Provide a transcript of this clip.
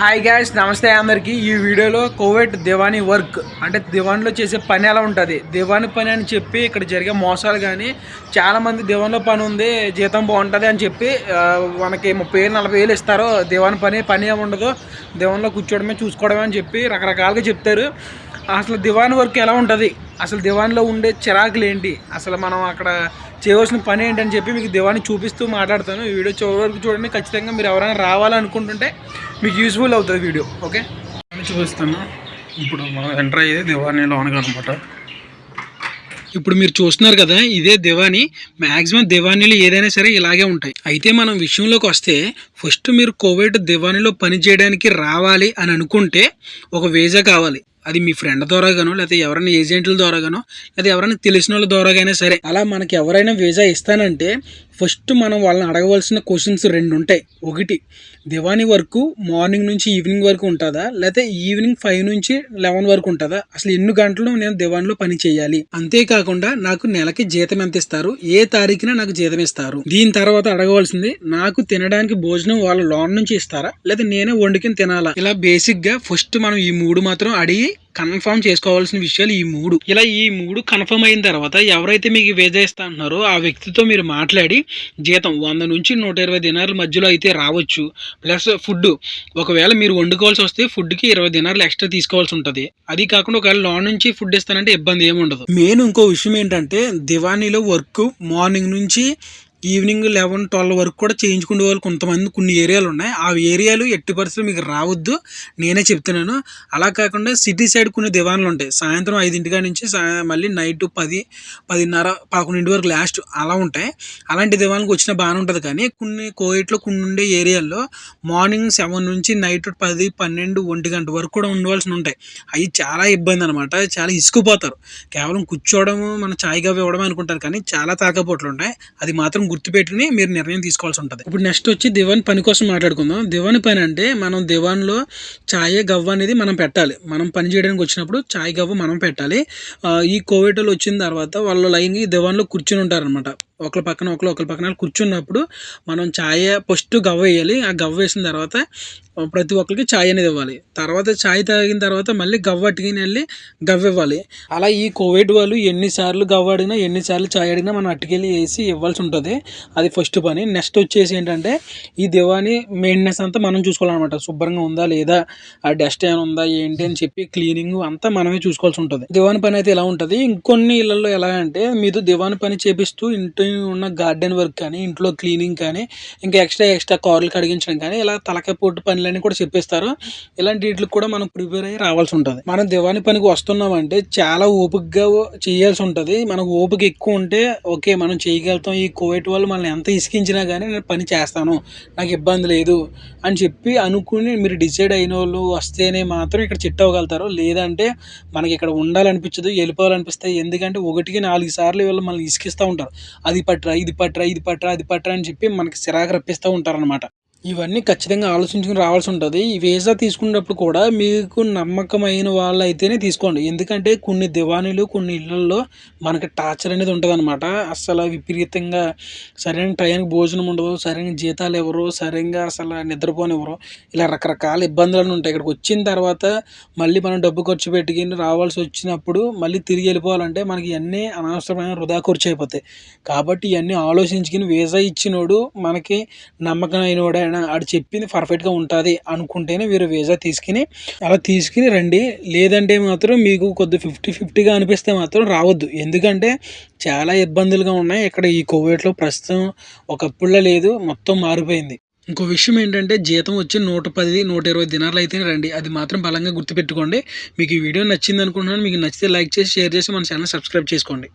Hi gas నమస్తే అందరికీ. ఈ వీడియోలో కోవిడ్ దివానీ వర్క్ అంటే దివాన్లో చేసే పని ఎలా ఉంటుంది? దివాని పని అని చెప్పి ఇక్కడ జరిగే మోసాలు కానీ చాలామంది దివాన్లో పని ఉంది జీతం బాగుంటుంది అని చెప్పి మనకి ముప్పై వేలు నలభై వేలు ఇస్తారు. దివాణి పని పని ఏమి ఉండదు. దివాన్లో కూర్చోవడమే చూసుకోవడమే అని చెప్పి రకరకాలుగా చెప్తారు. అసలు దివాన్ వర్క్ ఎలా ఉంటుంది? అసలు దివాన్లో ఉండే చిరాకులు ఏంటి? అసలు మనం అక్కడ చేయవలసిన పని ఏంటని చెప్పి మీకు దివాన్ని చూపిస్తూ మాట్లాడతాను. ఈ వీడియో చివరి వరకు చూడండి. ఖచ్చితంగా మీరు ఎవరైనా రావాలనుకుంటుంటే మీకు యూస్ఫుల్ అవుతుంది వీడియో. ఓకే చూపిస్తాను. ఇప్పుడు మనం ఎంటర్ అయ్యేది దివాణి లోనగా అనమాట ఇప్పుడు మీరు చూస్తున్నారు కదా ఇదే దివాణి మ్యాక్సిమం దివాణీలు ఏదైనా సరే ఇలాగే ఉంటాయి. అయితే మనం విషయంలోకి వస్తే ఫస్ట్ మీరు కోవిడ్ దివాణిలో పని చేయడానికి రావాలి అని అనుకుంటే ఒక వీజా కావాలి. అది మీ ఫ్రెండ్ ద్వారాగానో లేకపోతే ఎవరైనా ఏజెంట్ల ద్వారాగానో లేదా ఎవరైనా తెలిసిన వాళ్ళ ద్వారాగైనా సరే అలా మనకి ఎవరైనా వీసా ఇస్తానంటే ఫస్ట్ మనం వాళ్ళని అడగవలసిన క్వశ్చన్స్ రెండు ఉంటాయి. ఒకటి దివానీ వరకు మార్నింగ్ నుంచి ఈవినింగ్ వరకు ఉంటుందా? లేకపోతే ఈవినింగ్ ఫైవ్ నుంచి లెవెన్ వరకు ఉంటుందా? అసలు ఎన్ని గంటలు నేను దివాన్లో పని చేయాలి? అంతేకాకుండా నాకు నెలకి జీతం ఎంత ఇస్తారు? ఏ తారీఖున నాకు జీతం ఇస్తారు? దీని తర్వాత అడగవలసింది నాకు తినడానికి భోజనం వాళ్ళ లోన్ నుంచి ఇస్తారా? లేదా నేనే వండుకుని తినాలా? ఇలా బేసిక్గా ఫస్ట్ మనం ఈ మూడు మాత్రం అడిగి కన్ఫర్మ్ చేసుకోవాల్సిన విషయాలు ఈ మూడు. ఇలా ఈ మూడు కన్ఫర్మ్ అయిన తర్వాత ఎవరైతే మీకు వేజా ఇస్తా అంటున్నారో ఆ వ్యక్తితో మీరు మాట్లాడి జీతం వంద నుంచి నూట ఇరవై దినాల మధ్యలో అయితే రావచ్చు. Plus food. ఒకవేళ మీరు వండుకోవాల్సి వస్తే ఫుడ్కి ఇరవై దినాలు ఎక్స్ట్రా తీసుకోవాల్సి ఉంటుంది. అది కాకుండా ఒకవేళ లోన్ నుంచి ఫుడ్ ఇస్తానంటే ఇబ్బంది ఏమి ఉండదు మెయిన్ ఇంకో విషయం ఏంటంటే దివానీలో వర్క్ మార్నింగ్ నుంచి ఈవినింగ్ లెవెన్ ట్వెల్వ్ వరకు కూడా చేయించుకునే వాళ్ళు కొంతమంది కొన్ని ఏరియాలు ఉన్నాయి. ఆ ఏరియాలు ఎట్టి పరిస్థితులు మీకు రావద్దు. నేనే చెప్తున్నాను. అలా కాకుండా సిటీ సైడ్ కొన్ని దివాన్లు ఉంటాయి. సాయంత్రం ఐదింటి నుంచి మళ్ళీ నైట్ పది పదిన్నర పదకొండింటి వరకు లాస్ట్ అలా ఉంటాయి. అలాంటి దివాన్లకు వచ్చిన బాగానే ఉంటుంది. కానీ కొన్ని కోయిట్లో కొన్ని ఉండే ఏరియాల్లో మార్నింగ్ సెవెన్ నుంచి నైట్ పది పన్నెండు ఒంటి గంట వరకు కూడా ఉండవలసి ఉంటాయి. అవి చాలా ఇబ్బంది అనమాట చాలా ఇసుకుపోతారు. కేవలం కూర్చోవడము మన ఛాయ్ ఇవ్వడం అనుకుంటారు. కానీ చాలా తాకపోట్లు ఉంటాయి. అది మాత్రం గుర్తుపెట్టుకుని మీరు నిర్ణయం తీసుకోవాల్సి ఉంటుంది. ఇప్పుడు నెక్స్ట్ వచ్చి దివాన్ పని కోసం మాట్లాడుకుందాం. దివాన్ పని అంటే మనం దివాన్లో ఛాయ్ గవ్వ అనేది మనం పెట్టాలి. మనం పని చేయడానికి వచ్చినప్పుడు ఛాయ్ గవ్వ మనం పెట్టాలి. ఈ కోవిడ్ వాళ్ళు వచ్చిన తర్వాత వాళ్ళు లైన్ దివాన్లో కూర్చుని ఉంటారనమాట ఒకరి పక్కన ఒకరు ఒకరి పక్కన కూర్చున్నప్పుడు మనం ఛాయ ఫస్ట్ గవ్వ వేయాలి. ఆ గవ్వ వేసిన తర్వాత ప్రతి ఒక్కరికి ఛాయ్ అనేది ఇవ్వాలి. తర్వాత ఛాయ్ తాగిన తర్వాత మళ్ళీ గవ్వ అట్టుకుని వెళ్ళి గవ్వ ఇవ్వాలి. అలా ఈ కోవిడ్ వాళ్ళు ఎన్నిసార్లు గవ్వ అడిగినా ఎన్నిసార్లు ఛాయ్ అడిగినా మనం అట్టుకెళ్ళి వేసి ఇవ్వాల్సి ఉంటుంది. అది ఫస్ట్ పని. నెక్స్ట్ వచ్చేసి ఏంటంటే ఈ దివాని మెయింటెనెన్స్ అంతా మనం చూసుకోవాలన్నమాట. శుభ్రంగా ఉందా లేదా ఆ డస్ట్ ఏమైనా ఉందా ఏంటి అని చెప్పి క్లీనింగ్ అంతా మనమే చూసుకోవాల్సి ఉంటుంది. దివాని పని అయితే ఎలా ఉంటుంది? ఇంకొన్ని ఇళ్ళలో ఎలా అంటే మీరు దివాని పని చేపిస్తూ ఇంటి ఉన్న గార్డెన్ వర్క్ కానీ ఇంట్లో క్లీనింగ్ కానీ ఇంకా ఎక్స్ట్రా ఎక్స్ట్రా కార్లు కడిగించడం కానీ ఇలా తలకాయ పొట్టు పనులన్నీ కూడా చెప్పేస్తారు. ఇలాంటి వీటికి కూడా మనం ప్రిపేర్ అయ్యి రావాల్సి ఉంటుంది. మనం దివాణి పనికి వస్తున్నామంటే చాలా ఓపికగా చేయాల్సి ఉంటుంది. మనకు ఓపిక ఎక్కువ ఉంటే ఓకే మనం చేయగలుగుతాం. ఈ కోవిడ్ వాళ్ళు మనల్ని ఎంత ఇసికించినా కానీ నేను పని చేస్తాను. నాకు ఇబ్బంది లేదు అని చెప్పి అనుకుని మీరు డిసైడ్ అయిన వాళ్ళు వస్తేనే మాత్రం ఇక్కడ చిట్ అవ్వగలుగుతారు. లేదంటే మనకి ఇక్కడ ఉండాలనిపించదు వెళ్ళిపోవాలనిపిస్తే ఎందుకంటే ఒకటికి నాలుగు సార్లు వీళ్ళు మనల్ని ఇసుకిస్తూ ఉంటారు. అది పట్రా ఇది పట్రా ఇది పట్రా అది పట్రా అని చెప్పి మనకి చిరాకు రప్పిస్తూ ఉంటారనమాట ఇవన్నీ ఖచ్చితంగా ఆలోచించుకుని రావాల్సి ఉంటుంది. ఈ వీసా తీసుకున్నప్పుడు కూడా మీకు నమ్మకమైన వాళ్ళు అయితేనే తీసుకోండి. ఎందుకంటే కొన్ని దివాణీలు కొన్ని ఇళ్ళలో మనకి టార్చర్ అనేది ఉంటుంది అనమాట అసలు విపరీతంగా సరైన టైంకి భోజనం ఉండదు సరైన జీతాలు ఎవరు సరైన అసలు నిద్రపోనివ్వరు. ఇలా రకరకాల ఇబ్బందులు ఉంటాయి. ఇక్కడికి వచ్చిన తర్వాత మళ్ళీ మనం డబ్బు ఖర్చు పెట్టుకుని రావాల్సి వచ్చినప్పుడు మళ్ళీ తిరిగి వెళ్ళిపోవాలంటే మనకి ఇవన్నీ అనవసరమైన వృధా ఖర్చు అయిపోతాయి. కాబట్టి ఇవన్నీ ఆలోచించుకుని వీసా ఇచ్చినోడు మనకి నమ్మకమైన ఎవరైనా ఆడు చెప్పింది పర్ఫెక్ట్గా ఉంటుంది అనుకుంటేనే మీరు వీసా తీసుకుని అలా తీసుకుని రండి. లేదంటే మాత్రం మీకు కొద్ది ఫిఫ్టీ ఫిఫ్టీగా అనిపిస్తే మాత్రం రావద్దు. ఎందుకంటే చాలా ఇబ్బందులుగా ఉన్నాయి. ఇక్కడ ఈ కోవిడ్లో ప్రస్తుతం ఒకప్పుడులో లేదు. మొత్తం మారిపోయింది. ఇంకో విషయం ఏంటంటే జీతం వచ్చి నూట పది నూట ఇరవై దినాలు అయితేనే రండి. అది మాత్రం బలంగా గుర్తుపెట్టుకోండి. మీకు ఈ వీడియో నచ్చింది అనుకుంటున్నాను. మీకు నచ్చితే లైక్ చేసి షేర్ చేసి మన ఛానల్ సబ్స్క్రైబ్ చేసుకోండి.